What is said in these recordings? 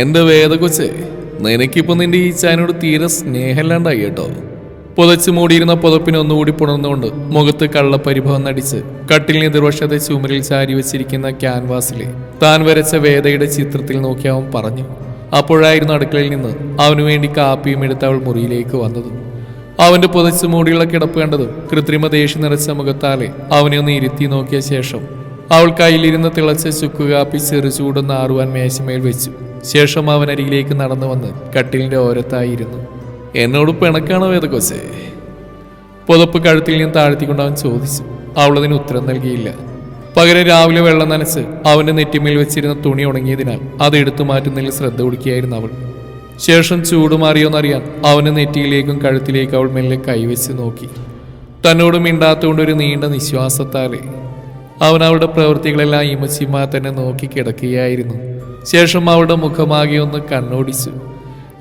എന്റെ വേദകൊച്ചേ? നിനക്കിപ്പോ നിന്റെ ഈ ചായനോട് തീരെ സ്നേഹമില്ലാണ്ടായി കേട്ടോ. പുതച്ചു മൂടിയിരുന്ന പുതപ്പിനെ ഒന്നുകൂടി പുണർന്നുകൊണ്ട് മുഖത്ത് കള്ളപ്പരിഭവം നടിച്ച് കട്ടിലിന് എതിർവശത്തെ ചുമരിൽ ചാരി വെച്ചിരിക്കുന്ന ക്യാൻവാസിലെ താൻ വരച്ച വേദയുടെ ചിത്രത്തിൽ നോക്കി അവൻ പറഞ്ഞു അപ്പോഴായിരുന്നു അടുക്കളയിൽ നിന്ന് അവനു വേണ്ടി കാപ്പിയും എടുത്ത് അവൾ മുറിയിലേക്ക് വന്നത്. അവന്റെ പുതച്ചു മൂടിയുള്ള കിടപ്പ് കണ്ടതും കൃത്രിമ ദേഷ്യം നിറച്ച മുഖത്താലെ അവനെ ഒന്ന് ഇരുത്തി നോക്കിയ ശേഷം അവൾ കയ്യിലിരുന്ന് തിളച്ച ചുക്കുകാപ്പി ചെറു ചൂടൊന്ന് ആറുവാൻ മേശമേൽ വെച്ചു. ശേഷം അവൻ അരികിലേക്ക് നടന്നു വന്ന് കട്ടിലിന്റെ ഓരത്തായിരുന്നു. എന്നോട് പിണക്കാണോ വേദക്കൊച്ചേ പുതപ്പ് കഴുത്തിൽ ഞാൻ താഴ്ത്തിക്കൊണ്ട് അവൻ ചോദിച്ചു. അവളതിന് ഉത്തരം നൽകിയില്ല. പകരം രാവിലെ വെള്ളം നനച്ച് അവന്റെ നെറ്റിമേൽ വെച്ചിരുന്ന തുണി ഉണങ്ങിയതിനാൽ അത് എടുത്തു മാറ്റുന്നതിൽ ശ്രദ്ധ കൊടുക്കുകയായിരുന്നു അവൾ. ശേഷം ചൂടുമാറിയോന്നറിയാൻ അവന്റെ നെറ്റിയിലേക്കും കഴുത്തിലേക്കും അവൾ മെല്ലെ കൈവച്ച് നോക്കി. തന്നോട് മിണ്ടാത്തുകൊണ്ട് ഒരു നീണ്ട നിശ്വാസത്താലെ. അവൻ അവളുടെ പ്രവൃത്തികളെല്ലാം ഇമച്ചിമ്മ തന്നെ നോക്കി കിടക്കുകയായിരുന്നു. ശേഷം അവളുടെ മുഖമാകെ ഒന്ന് കണ്ണോടിച്ചു.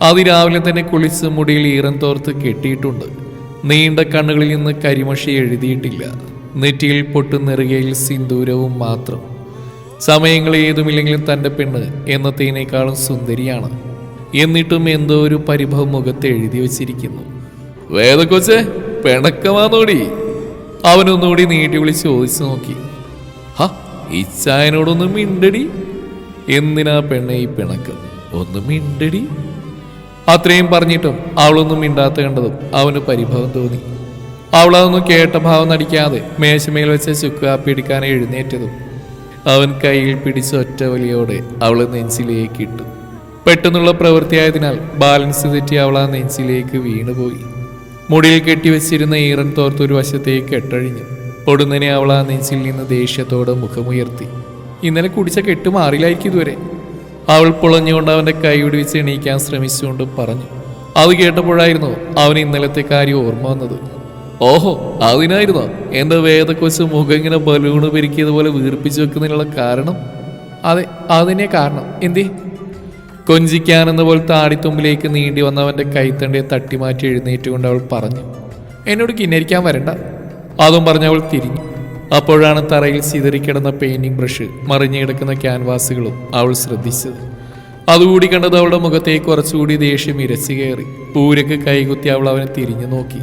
അതിരാവിലെ തന്നെ കുളിച്ച് മുടിയിൽ ഈറൻ തോർത്ത് കെട്ടിയിട്ടുണ്ട്. നീണ്ട കണ്ണുകളിൽ നിന്ന് കരിമഷി എഴുതിയിട്ടില്ല. നെറ്റിയിൽ പൊട്ടുന്നെറുകയിൽ സിന്ദൂരവും മാത്രം. സമയങ്ങൾ ഏതുമില്ലെങ്കിലും തന്റെ പെണ്ണ് എന്നത്തേനേക്കാളും സുന്ദരിയാണ്. എന്നിട്ടും എന്തോ ഒരു പരിഭവം മുഖത്ത് എഴുതി വച്ചിരിക്കുന്നു. വേദക്കൊച്ചെ പിണക്കമാന്നോടി അവനൊന്നുകൂടി നീട്ടി വിളിച്ച് ചോദിച്ചു നോക്കി. ഹ ഇച്ചായനോടൊന്നും മിണ്ടടി. എന്തിനാ പെണ്ണെ ഈ പിണക്ക്? ഒന്ന് മിണ്ടടി. അത്രയും പറഞ്ഞിട്ടും അവളൊന്നും മിണ്ടാത്ത കണ്ടതും അവന് പരിഭവം തോന്നി. അവളതൊന്നും കേട്ട ഭാവം നടിക്കാതെ മേശമേൽ വെച്ച ചുക്ക് കാപ്പി എടുക്കാൻ എഴുന്നേറ്റതും അവൻ കയ്യിൽ പിടിച്ച ഒറ്റ വലിയോടെ അവളെ നെഞ്ചിലേക്ക് ഇട്ടു. പെട്ടെന്നുള്ള പ്രവൃത്തിയായതിനാൽ ബാലൻസ് തെറ്റി അവൾ ആ നെഞ്ചിലേക്ക് വീണുപോയി. മുടിയിൽ കെട്ടിവെച്ചിരുന്ന ഈറൻ തോർത്തൊരു വശത്തേക്ക് കെട്ടഴിഞ്ഞു ഒടുന്നനെ അവൾ ആ നെഞ്ചിൽ നിന്ന് ദേഷ്യത്തോടെ മുഖമുയർത്തി. ഇന്നലെ കുടിച്ച കെട്ട് മാറിയില്ലായിരിക്കും ഇതുവരെ. അവൾ പുളഞ്ഞുകൊണ്ട് അവന്റെ കൈ പിടിവിച്ച് എണീക്കാൻ ശ്രമിച്ചുകൊണ്ട് പറഞ്ഞു. അത് കേട്ടപ്പോഴായിരുന്നു അവൻ ഇന്നലത്തെ കാര്യം ഓർമ്മ വന്നത്. ഓഹോ അതിനായിരുന്നോ? എന്റെ വേദക്കൊച്ച് മുഖം ഇങ്ങനെ ബലൂണ് പെരുക്കിയതുപോലെ വീർപ്പിച്ചു വെക്കുന്നതിനുള്ള കാരണം? അതെ അതിനെ കാരണം. എന്തേ? കൊഞ്ചിക്കാനെന്ന പോലെ താടിത്തുമ്പിലേക്ക് നീണ്ടി വന്നവന്റെ കൈത്തണ്ടിയെ തട്ടിമാറ്റി എഴുന്നേറ്റുകൊണ്ട് അവൾ പറഞ്ഞു. എന്നോട് കിന്നരിക്കാൻ വരണ്ട. അതും പറഞ്ഞ് അവൾ തിരിഞ്ഞു. അപ്പോഴാണ് തറയിൽ ചിതറിക്കിടന്ന പെയിന്റിംഗ് ബ്രഷ് മറിഞ്ഞു കിടക്കുന്ന ക്യാൻവാസുകളും അവൾ ശ്രദ്ധിച്ചത്. അതുകൂടി കണ്ടത് അവളുടെ മുഖത്തെ കുറച്ചുകൂടി ദേഷ്യം ഇരച്ചു കയറി. പൂരക്ക് കൈകുത്തി അവൾ അവനെ തിരിഞ്ഞു നോക്കി.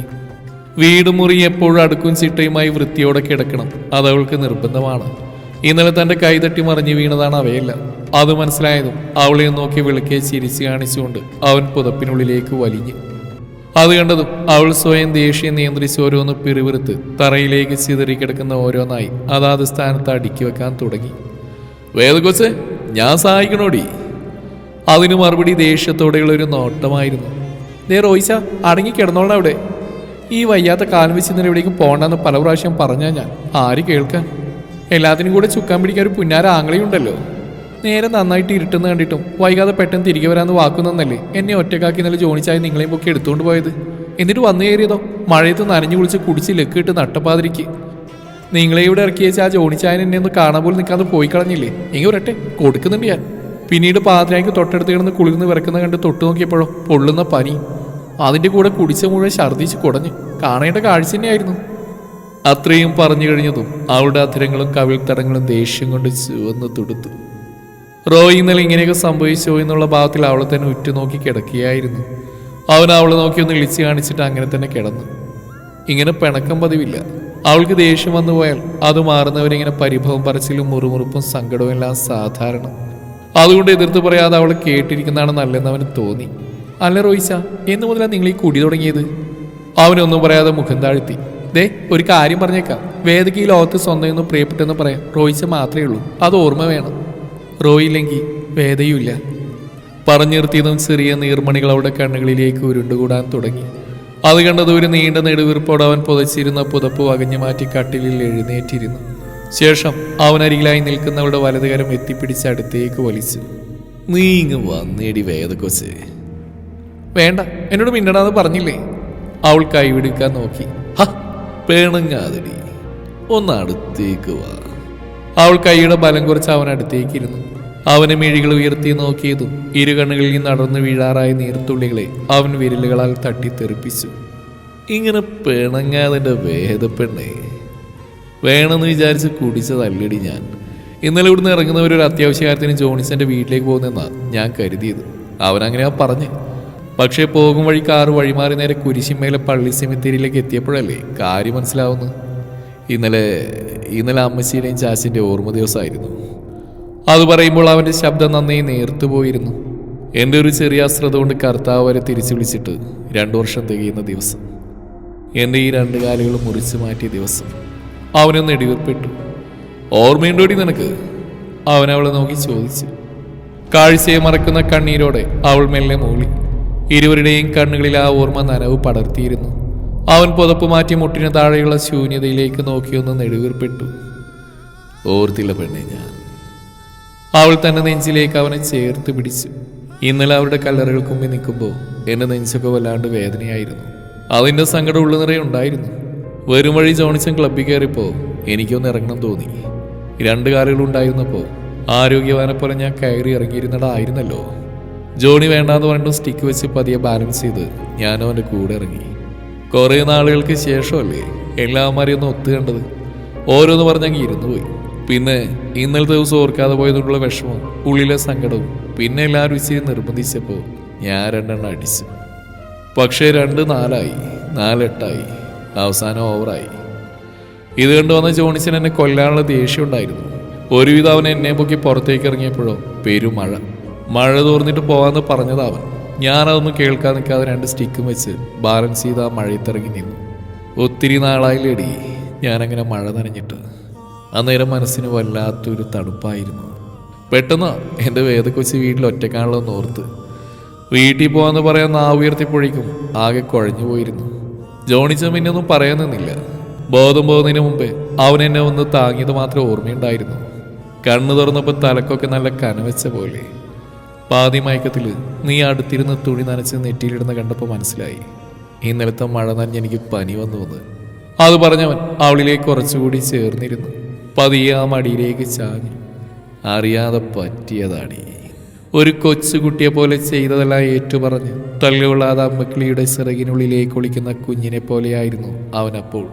വീട് മുറി എപ്പോഴും അടുക്കും ചിട്ടയുമായി വൃത്തിയോടെ കിടക്കണം. അത് അവൾക്ക് നിർബന്ധമാണ്. ഇന്നലെ തന്റെ കൈതട്ടി മറിഞ്ഞു വീണതാണ് അവയെല്ലാം. അത് മനസ്സിലായതും അവളെ നോക്കി വിളിക്കെ ചിരിച്ചു കാണിച്ചുകൊണ്ട് അവൻ പുതപ്പിനുള്ളിലേക്ക് വലിഞ്ഞു. അത് കണ്ടതും അവൾ സ്വയം ദേഷ്യം നിയന്ത്രിച്ച് ഓരോന്ന് പിറിവിറുത്ത് തറയിലേക്ക് ചിതറിക്കിടക്കുന്ന ഓരോന്നായി അതാത് സ്ഥാനത്ത് അടുക്കി വെക്കാൻ തുടങ്ങി. വേദകൊച്ച് ഞാൻ സഹായിക്കണോടി? അതിനു മറുപടി ദേഷ്യത്തോടെയുള്ള ഒരു നോട്ടമായിരുന്നു. ദേ റോയിച്ച അടങ്ങി കിടന്നോളാം അവിടെ. ഈ വയ്യാത്ത കാലം വെച്ച് ഇന്നലെ എവിടേക്കും പോകണ്ടെന്ന് പല പ്രാവശ്യം പറഞ്ഞാ ഞാൻ. ആര് കേൾക്കാൻ? എല്ലാത്തിനും കൂടെ ചുക്കാൻ പിടിക്കാൻ ഒരു പുന്നാര ആംഗ്ലയുണ്ടല്ലോ നേരെ നന്നായിട്ട് ഇരുട്ടെന്ന് കണ്ടിട്ടും വൈകാതെ പെട്ടെന്ന് തിരികെ വരാന്ന് വാക്കുന്നല്ലേ എന്നെ ഒറ്റക്കാക്കി ഇന്നലെ ജോണിച്ചായി നിങ്ങളെയും പൊക്കി എടുത്തുകൊണ്ട് പോയത്. എന്നിട്ട് വന്നു കയറിയതോ? മഴയത്ത് നനഞ്ഞു കുളിച്ച് കുടിച്ച് ലക്കിട്ട് നട്ടപ്പാതിരിക്ക്. നിങ്ങളെ ഇവിടെ ഇറക്കി വെച്ചാൽ ആ ജോണിച്ചായൻ എന്നെ ഒന്ന് കാണാൻ പോലും നിൽക്കാതെ പോയി കളഞ്ഞില്ലേ? എങ്കിൽ ഒരട്ടെ കൊടുക്കുന്നുണ്ട് ഞാൻ. പിന്നീട് പാതിരായ്ക്ക് തൊട്ടടുത്ത് കിടന്ന് കുളിർന്ന് വിറക്കുന്ന കണ്ട് തൊട്ട് നോക്കിയപ്പോഴോ പൊള്ളുന്ന പനി. അതിന്റെ കൂടെ കുടിച്ച മുഴുവൻ ഛർദ്ദിച്ച് കുടഞ്ഞു. കാണേണ്ട കാഴ്ച തന്നെയായിരുന്നു. അത്രയും പറഞ്ഞു കഴിഞ്ഞതും അവളുടെ അധരങ്ങളും കവിൾത്തടങ്ങളും ദേഷ്യം കൊണ്ട് ചുവന്ന് തുടുത്തു. റോയി ഇന്നലെ ഇങ്ങനെയൊക്കെ സംഭവിച്ചോ എന്നുള്ള ഭാഗത്തിൽ അവളെ തന്നെ ഉറ്റുനോക്കി കിടക്കുകയായിരുന്നു. അവൻ അവളെ നോക്കി ഒന്ന് ഇളിച്ചു കാണിച്ചിട്ട് അങ്ങനെ തന്നെ കിടന്നു. ഇങ്ങനെ പിണക്കം പതിവില്ല. അവൾക്ക് ദേഷ്യം വന്നു പോയാൽ അത് മാറുന്നവരിങ്ങനെ പരിഭവം പറച്ചിലും മുറുമുറുപ്പും സങ്കടവും എല്ലാം സാധാരണ. അതുകൊണ്ട് എതിർത്ത് പറയാതെ അവൾ കേട്ടിരിക്കുന്നതാണ് നല്ലതെന്ന് അവന് തോന്നി. അല്ല റോയിച്ച എന്ന് മുതലാണ് നിങ്ങൾ ഈ കുടി തുടങ്ങിയത്? അവനൊന്നും പറയാതെ മുഖം താഴ്ത്തി. ദേ ഒരു കാര്യം പറഞ്ഞേക്കാം. വേദയ്ക്ക് ഈ ലോകത്ത് സ്വന്തം എന്ന് പ്രിയപ്പെട്ടെന്ന് പറയാം റോയിച്ച മാത്രമേ ഉള്ളൂ. അത് ഓർമ്മ വേണം. റോയില്ലെങ്കിൽ വേദയുമില്ല. പറഞ്ഞു നിർത്തിയതും ചെറിയ നീർമണികൾ അവിടെ കണ്ണുകളിലേക്ക് ഉരുണ്ടുകൂടാൻ തുടങ്ങി. അത് കണ്ടത് ഒരു നീണ്ട നെടുവീർപ്പോടെ അവൻ പുതച്ചിരുന്ന പുതപ്പ് വകഞ്ഞു മാറ്റി കട്ടിലിൽ എഴുന്നേറ്റിരുന്നു. ശേഷം അവനരികിലായി നിൽക്കുന്നവരുടെ വലതുകരം എത്തിപ്പിടിച്ച് അടുത്തേക്ക് വലിച്ചു. നീ ഇങ്ങ് വന്നേടി വേദക്കൊച്ചേ. വേണ്ട എന്നോട് മിന്നടാന്ന് പറഞ്ഞില്ലേ? അവൾ കൈവിടുക്കാൻ നോക്കി. ഹ പേണങ്ങാതടി. ഒന്ന് അടുത്തേക്ക് വാ. അവൾ കൈയുടെ ബലം കുറച്ച് അവൻ അടുത്തേക്കിരുന്നു. അവനെ മിഴികൾ ഉയർത്തി നോക്കിയതും ഇരു കണ്ണുകളിൽ നിന്ന് അടർന്നു വീഴാറായ നീർത്തുള്ളികളെ അവൻ വിരലുകളാൽ തട്ടിത്തെറിപ്പിച്ചു. ഇങ്ങനെ പിണങ്ങാതിന്റെ വേദപ്പെണ്ണേ വേണമെന്ന് വിചാരിച്ച് കുടിച്ചതല്ലടി ഞാൻ. ഇന്നലെ ഇവിടുന്ന് ഇറങ്ങുന്നവർ ഒരു അത്യാവശ്യ കാര്യത്തിന് ജോണിസന്റെ വീട്ടിലേക്ക് പോകുന്നെന്നാണ് ഞാൻ കരുതിയത്. അവനങ്ങനെയാ പറഞ്ഞു. പക്ഷേ പോകും വഴി കാറ് വഴിമാറി നേരെ കുരിശിമേലെ പള്ളി സെമിത്തേരിയിലേക്ക് എത്തിയപ്പോഴല്ലേ കാര്യം മനസ്സിലാവുന്നു ഇന്നലെ ഇന്നലെ അമ്മച്ചിയുടെയും ചാച്ചിന്റെ ഓർമ്മ ദിവസമായിരുന്നു. അത് പറയുമ്പോൾ അവന്റെ ശബ്ദം നന്നേ നേർത്തു പോയിരുന്നു. എന്റെ ഒരു ചെറിയ അശ്രദ്ധ കൊണ്ട് കർത്താവ് വരെ തിരിച്ചു വിളിച്ചിട്ട് രണ്ടു വർഷം തികയുന്ന ദിവസം. എന്റെ ഈ രണ്ട് കാലുകൾ മുറിച്ചു മാറ്റിയ ദിവസം. അവനൊന്ന് ഇടിവിൽപ്പെട്ടു. ഓർമ്മയുണ്ടോടി നിനക്ക്? അവൻ അവളെ നോക്കി ചോദിച്ചു. കാഴ്ചയെ മറക്കുന്ന കണ്ണീരോടെ അവൾ മെല്ലെ മൂളി. ഇരുവരുടെയും കണ്ണുകളിൽ ആ ഓർമ്മ നനവ് പടർത്തിയിരുന്നു. അവൻ പുതപ്പ് മാറ്റി മുട്ടിന് താഴെയുള്ള ശൂന്യതയിലേക്ക് നോക്കിയൊന്ന് നെടുവീർപ്പെട്ടു. ഓർത്തില്ല പെണ്ണെ ഞാൻ. അവൾ തന്നെ നെഞ്ചിലേക്ക് അവനെ ചേർത്ത് പിടിച്ചു. ഇന്നലെ അവരുടെ കല്ലറകൾക്ക് മുമ്പിൽ നിൽക്കുമ്പോൾ എന്റെ നെഞ്ചൊക്കെ വല്ലാണ്ട് വേദനയായിരുന്നു. അതിന്റെ സങ്കടം ഉള്ളു നിറയെ ഉണ്ടായിരുന്നു. വരും വഴി ജോണിച്ചൻ ക്ലബ്ബിൽ കയറിയപ്പോൾ എനിക്കൊന്ന് ഇറങ്ങണം തോന്നി. രണ്ട് കാലുകളുണ്ടായിരുന്നപ്പോൾ ആരോഗ്യവാനെ പോലെ ഞാൻ കയറി ഇറങ്ങിയിരുന്നടായിരുന്നല്ലോ ജോണി വേണ്ടാന്ന് പറഞ്ഞിട്ട് സ്റ്റിക്ക് വെച്ച് പതിയെ ബാലൻസ് ചെയ്ത് ഞാനും അവന്റെ കൂടെ ഇറങ്ങി. കുറേ നാളുകൾക്ക് ശേഷമല്ലേ എല്ലാം ഒന്ന് ഒത്തു കണ്ടത്? ഓരോന്ന് പറഞ്ഞങ്ങ് ഇരുന്നു പോയി. പിന്നെ ഇന്നലത്തെ ദിവസം ഓർക്കാതെ പോയതുകൊണ്ടുള്ള വിഷമവും ഉള്ളിലെ സങ്കടവും പിന്നെ എല്ലാവരും ഇച്ചിരി നിർബന്ധിച്ചപ്പോൾ ഞാൻ രണ്ടെണ്ണം അടിച്ചു. പക്ഷേ രണ്ട് നാലായി നാലെട്ടായി അവസാനം ഓവറായി. ഇത് കണ്ടു വന്ന ജോണിച്ചൻ എന്നെ കൊല്ലാനുള്ള ദേഷ്യം ഉണ്ടായിരുന്നു. ഒരുവിധം അവൻ എന്നെ പൊക്കി പുറത്തേക്ക് ഇറങ്ങിയപ്പോഴോ പെരുമഴ. മഴ തോർന്നിട്ട് പോവാന്ന് പറഞ്ഞതാവൻ ഞാനതൊന്നും കേൾക്കാൻ നിൽക്കാതെ രണ്ട് സ്റ്റിക്കും വെച്ച് ബാലൻസ് ചെയ്ത് ആ മഴയത്തിറങ്ങി നിന്നു. ഒത്തിരി നാളായില്ലേടി ഞാനങ്ങനെ മഴ നനഞ്ഞിട്ട്. അന്നേരം മനസ്സിന് വല്ലാത്തൊരു തണുപ്പായിരുന്നു. പെട്ടെന്ന് എന്റെ വേദക്കൊച്ചി വീട്ടിൽ ഒറ്റക്കാണല്ലോ ഓർത്ത് വീട്ടിൽ പോവാന്ന് പറയാൻ നാവ് ഉയർത്തിപ്പോഴേക്കും ആകെ കുഴഞ്ഞു പോയിരുന്നു. ജോണിച്ച പിന്നെ ഒന്നും പറയാൻ നിന്നില്ല. ബോധം പോകുന്നതിന് മുമ്പേ അവൻ എന്നെ ഒന്ന് താങ്ങിയത് മാത്രമേ ഓർമ്മയുണ്ടായിരുന്നു. കണ്ണു തുറന്നപ്പോൾ തലക്കൊക്കെ നല്ല കനവെച്ച പോലെ. പാതി മയക്കത്തിൽ നീ അടുത്തിരുന്ന് തുണി നനച്ച് നെറ്റിയിലിടുന്ന കണ്ടപ്പോൾ മനസ്സിലായി. ഇന്നലത്തെ മഴ നനഞ്ഞ് എനിക്ക് പനി വന്നു വന്ന് അത് പറഞ്ഞവൻ അവളിലേക്ക് കുറച്ചുകൂടി ചേർന്നിരുന്നു. പതിയെ ആ മടിയിലേക്ക് ചാഞ്ഞു. അറിയാതെ പറ്റിയതാണ് ഒരു കൊച്ചുകുട്ടിയെ പോലെ ചെയ്തതെല്ലാം ഏറ്റുപറഞ്ഞ് തള്ളികൊള്ളാതെ അമ്മക്കിളിയുടെ ചിറകിനുള്ളിലേക്ക് ഒളിക്കുന്ന കുഞ്ഞിനെ പോലെയായിരുന്നു അവനപ്പോൾ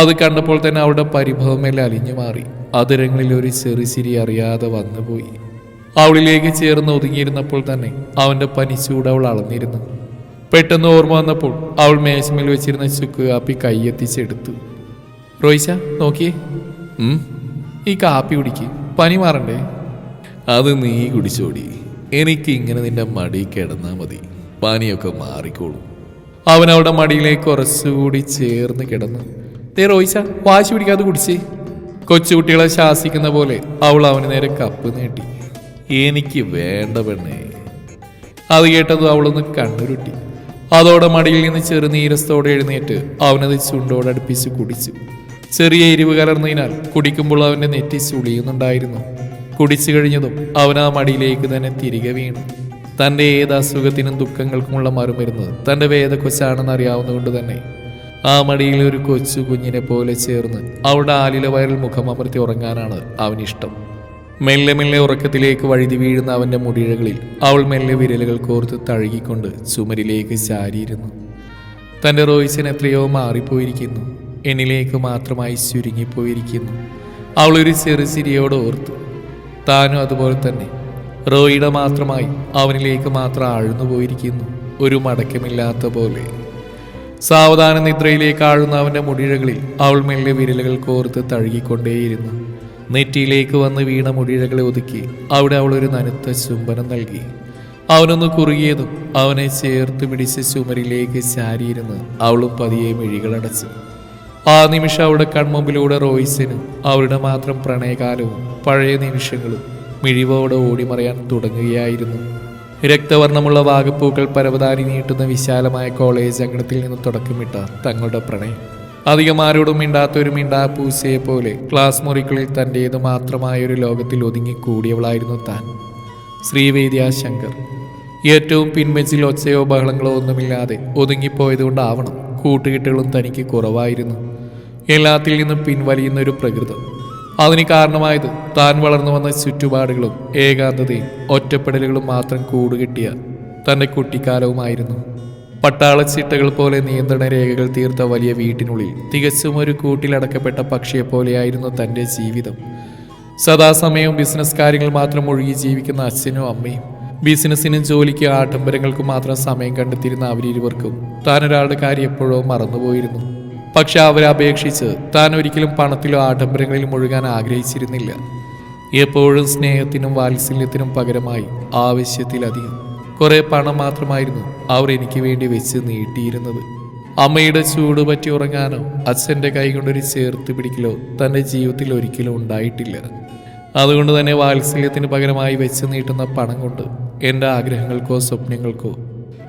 അത് കണ്ടപ്പോൾ തന്നെ അവളുടെ പരിഭവമെല്ലാം അലിഞ്ഞു മാറി. അതിരങ്ങളിൽ ഒരു ചെറുചിരി അറിയാതെ വന്നുപോയി. അവളിലേക്ക് ചേർന്ന് ഒതുങ്ങിയിരുന്നപ്പോൾ തന്നെ അവന്റെ ചൂട് അവൾ അളന്നിരുന്നു. പെട്ടെന്ന് ഓർമ്മ വന്നപ്പോൾ അവൾ മേശമേൽ വെച്ചിരുന്ന ചുക്ക് കാപ്പി കൈയെത്തിച്ചെടുത്തു. റോയിച്ച നോക്കിയേ. ഈ കാപ്പി കുടിക്ക്. പനി മാറണ്ടേ? അത് നീ കുടിച്ചോടി. എനിക്ക് ഇങ്ങനെ നിന്റെ മടി കിടന്നാ മതി. പനിയൊക്കെ മാറിക്കോളും. അവൻ അവളുടെ മടിയിലേക്ക് കുറച്ചുകൂടി ചേർന്ന് കിടന്നു. ദേ റോയിച്ച വാശി പിടിക്കാതെ കുടിച്ചേ. കൊച്ചുകുട്ടികളെ ശാസിക്കുന്ന പോലെ അവൾ അവന് നേരെ കപ്പ് നീട്ടി. എനിക്ക് വേണ്ട പെണ്ണേ. അത് കേട്ടതും അവളൊന്ന് കണ്ണുരുട്ടി. അതോടെ മടിയിൽ നിന്ന് ചെറു നീരസത്തോടെ എഴുന്നേറ്റ് അവനത് ചുണ്ടോടെ അടുപ്പിച്ച് കുടിച്ചു. ചെറിയ എരിവ് കലർന്നതിനാൽ കുടിക്കുമ്പോൾ അവന്റെ നെറ്റി ചുളിയുന്നുണ്ടായിരുന്നു കുടിച്ചു കഴിഞ്ഞതും അവൻ ആ മടിയിലേക്ക് തന്നെ തിരികെ വീണു. തന്റെ ഏത് അസുഖത്തിനും ദുഃഖങ്ങൾക്കുമുള്ള മറുമരുന്ന് തന്റെ വേദക്കൊച്ചാണെന്ന് അറിയാവുന്നതുകൊണ്ട് തന്നെ. ആ മടിയിൽ ഒരു കൊച്ചു കുഞ്ഞിനെ പോലെ ചേർന്ന് അവളുടെ ആലില വയറിൽ മുഖമമർത്തി ഉറങ്ങാനാണ് അവനിഷ്ടം. മെല്ലെ മെല്ലെ ഉറക്കത്തിലേക്ക് വഴുതി വീഴുന്ന അവന്റെ മുടിഴകളിൽ അവൾ മെല്ലെ വിരലുകൾ കോർത്ത് തഴുകിക്കൊണ്ട് ചുമരിലേക്ക് ചാരിയിരുന്നു. തന്റെ റോയിസിന് എത്രയോ മാറിപ്പോയിരിക്കുന്നു. എന്നിലേക്ക് മാത്രമായി ചുരുങ്ങിപ്പോയിരിക്കുന്നു. അവളൊരു ചെറു ചിരിയോട് ഓർത്തു താനും അതുപോലെ തന്നെ. റോയിയുടെ മാത്രമായി അവനിലേക്ക് മാത്രം ആഴ്ന്നു പോയിരിക്കുന്നു. ഒരു മടക്കമില്ലാത്ത പോലെ. സാവധാന നിദ്രയിലേക്ക് ആഴുന്ന അവന്റെ മുടിഴകളിൽ അവൾ മെല്ലെ വിരലുകൾ കോർത്ത് തഴുകിക്കൊണ്ടേയിരുന്നു. നെറ്റിയിലേക്ക് വന്ന് വീണ മുടിഴകളെ ഒതുക്കി അവിടെ അവൾ ഒരു നനുത്ത ചുംബനം നൽകി. അവനൊന്ന് കുറുകിയതും അവനെ ചേർത്ത് പിടിച്ച് ചുമരിലേക്ക് ചാരിയിരുന്ന് അവളും പതിയെ മിഴികളടച്ചു. ആ നിമിഷം അവളുടെ കൺമുമ്പിലൂടെ റോയ്സിന് അവരുടെ മാത്രം പ്രണയകാലവും പഴയ നിമിഷങ്ങളും മിഴിവോടെ ഓടിമറിയാൻ തുടങ്ങുകയായിരുന്നു. രക്തവർണമുള്ള വാഗപ്പൂക്കൾ പരവതാനി നീട്ടുന്ന വിശാലമായ കോളേജ് അങ്കണത്തിൽ നിന്ന് തുടക്കമിട്ട തങ്ങളുടെ പ്രണയം. അധികം ആരോടും മിണ്ടാത്ത ഒരു മിണ്ടാ പൂസയെ പോലെ ക്ലാസ് മുറികളിൽ തന്റേത് മാത്രമായ ഒരു ലോകത്തിൽ ഒതുങ്ങിക്കൂടിയവളായിരുന്നു താൻ. ശ്രീവേദ്യ ശങ്കർ. ഏറ്റവും പിൻവെച്ചിൽ ഒച്ചയോ ബഹളങ്ങളോ ഒന്നുമില്ലാതെ ഒതുങ്ങിപ്പോയതുകൊണ്ടാവണം കൂട്ടുകെട്ടുകളും തനിക്ക് കുറവായിരുന്നു. എല്ലാത്തിൽ നിന്നും പിൻവലിയുന്ന ഒരു പ്രകൃതം. അതിന് കാരണമായത് താൻ വളർന്നു വന്ന ചുറ്റുപാടുകളും ഏകാന്തതയും ഒറ്റപ്പെടലുകളും മാത്രം കൂടുകെട്ടിയ തന്റെ കുട്ടിക്കാലവുമായിരുന്നു. പട്ടാള ചിട്ടകൾ പോലെ നിയന്ത്രണ രേഖകൾ തീർത്ത വലിയ വീട്ടിനുള്ളിൽ തികച്ചും ഒരു കൂട്ടിലടക്കപ്പെട്ട പക്ഷിയെപ്പോലെയായിരുന്നു തന്റെ ജീവിതം. സദാസമയവും ബിസിനസ് കാര്യങ്ങൾ മാത്രം ഒഴുകി ജീവിക്കുന്ന അച്ഛനും അമ്മയും. ബിസിനസ്സിനും ജോലിക്കും ആഡംബരങ്ങൾക്കും മാത്രം സമയം കണ്ടെത്തിയിരുന്ന അവരിരുവർക്കും താൻ ഒരാളുടെ കാര്യം എപ്പോഴോ മറന്നുപോയിരുന്നു. പക്ഷെ അവരെ അപേക്ഷിച്ച് താൻ ഒരിക്കലും പണത്തിലോ ആഡംബരങ്ങളിലും ഒഴുകാൻ ആഗ്രഹിച്ചിരുന്നില്ല. എപ്പോഴും സ്നേഹത്തിനും വാത്സല്യത്തിനും പകരമായി ആവശ്യത്തിലധികം. കുറെ പണം മാത്രമായിരുന്നു അവർ എനിക്ക് വേണ്ടി വെച്ച് നീട്ടിയിരുന്നത്. അമ്മയുടെ ചൂട് പറ്റി ഉറങ്ങാനോ അച്ഛന്റെ കൈ കൊണ്ടൊരു ചേർത്ത് പിടിക്കലോ തന്റെ ജീവിതത്തിൽ ഒരിക്കലും ഉണ്ടായിട്ടില്ല. അതുകൊണ്ട് തന്നെ വാത്സല്യത്തിന് പകരമായി വെച്ച് നീട്ടുന്ന പണം കൊണ്ട് എന്റെ ആഗ്രഹങ്ങൾക്കോ സ്വപ്നങ്ങൾക്കോ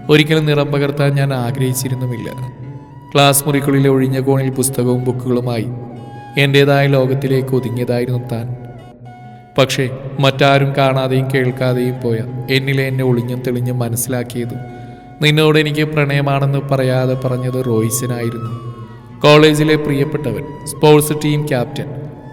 ഒരിക്കലും നിറം പകർത്താൻ ഞാൻ ആഗ്രഹിച്ചിരുന്നുമില്ല. ക്ലാസ് മുറിക്കുള്ളിലെ ഒഴിഞ്ഞ കോണിൽ പുസ്തകവും ബുക്കുകളുമായി എന്റേതായ ലോകത്തിലേക്ക് ഒതുങ്ങിയതായിരുന്നു താൻ. പക്ഷേ മറ്റാരും കാണാതെയും കേൾക്കാതെയും പോയ എന്നിലെ എന്നെ ഒളിഞ്ഞും തെളിഞ്ഞും മനസ്സിലാക്കിയതും. നിന്നോട് എനിക്ക് പ്രണയമാണെന്ന് പറയാതെ പറഞ്ഞത് റോയിസിനായിരുന്നു. കോളേജിലെ പ്രിയപ്പെട്ടവൻ സ്പോർട്സ് ടീം ക്യാപ്റ്റൻ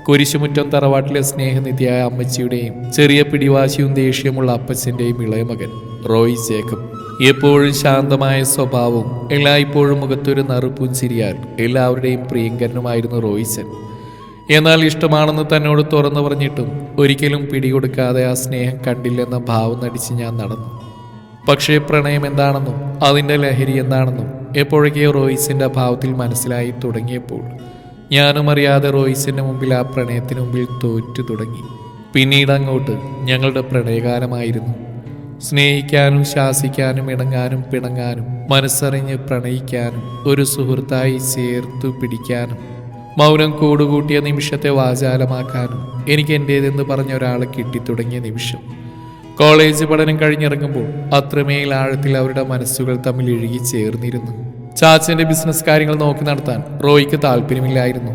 കുരിശുമുറ്റം തറവാട്ടിലെ സ്നേഹനിധിയായ അമ്മച്ചിയുടെയും ചെറിയ പിടിവാശിയും ദേഷ്യമുള്ള അപ്പച്ചന്റെയും ഇളയ മകൻ റോയ് ജേക്കബ്. എപ്പോഴും ശാന്തമായ സ്വഭാവവും എല്ലായ്പ്പോഴും മുഖത്തൊരു നറുപുഞ്ചിരിയാൽ എല്ലാവരുടെയും പ്രിയങ്കരനുമായിരുന്നു റോയ്സൻ. എന്നാൽ ഇഷ്ടമാണെന്ന് തന്നോട് തുറന്നു പറഞ്ഞിട്ടും ഒരിക്കലും പിടികൊടുക്കാതെ ആ സ്നേഹം കണ്ടില്ലെന്ന ഭാവം നടിച്ച് ഞാൻ നടന്നു. പക്ഷേ പ്രണയം എന്താണെന്നും അതിന്റെ ലഹരി എന്താണെന്നും എപ്പോഴൊക്കെയോ റോയിസിന്റെ അഭാവത്തിൽ മനസ്സിലായി തുടങ്ങിയപ്പോൾ ഞാനും അറിയാതെ റോയിസിന്റെ മുമ്പിൽ ആ പ്രണയത്തിന് മുമ്പിൽ തോറ്റു തുടങ്ങി. പിന്നീട് അങ്ങോട്ട് ഞങ്ങളുടെ പ്രണയകാലമായിരുന്നു. സ്നേഹിക്കാനും ശാസിക്കാനും ഇണങ്ങാനും പിണങ്ങാനും മനസ്സറിഞ്ഞ് പ്രണയിക്കാനും ഒരു സുഹൃത്തായി ചേർത്തു പിടിക്കാനും മൗനം കൂടുകൂട്ടിയ നിമിഷത്തെ വാചാലമാക്കാനും എനിക്ക് എന്റേതെന്ന് പറഞ്ഞ ഒരാളെ കിട്ടിത്തുടങ്ങിയ നിമിഷം. കോളേജ് പഠനം കഴിഞ്ഞിറങ്ങുമ്പോൾ അത്രമേൽ ആഴത്തിൽ അവരുടെ മനസ്സുകൾ തമ്മിൽ ഇഴുകി ചേർന്നിരുന്നു. ചാച്ചന്റെ ബിസിനസ് കാര്യങ്ങൾ നോക്കി നടത്താൻ റോയ്ക്ക് താല്പര്യമില്ലായിരുന്നു.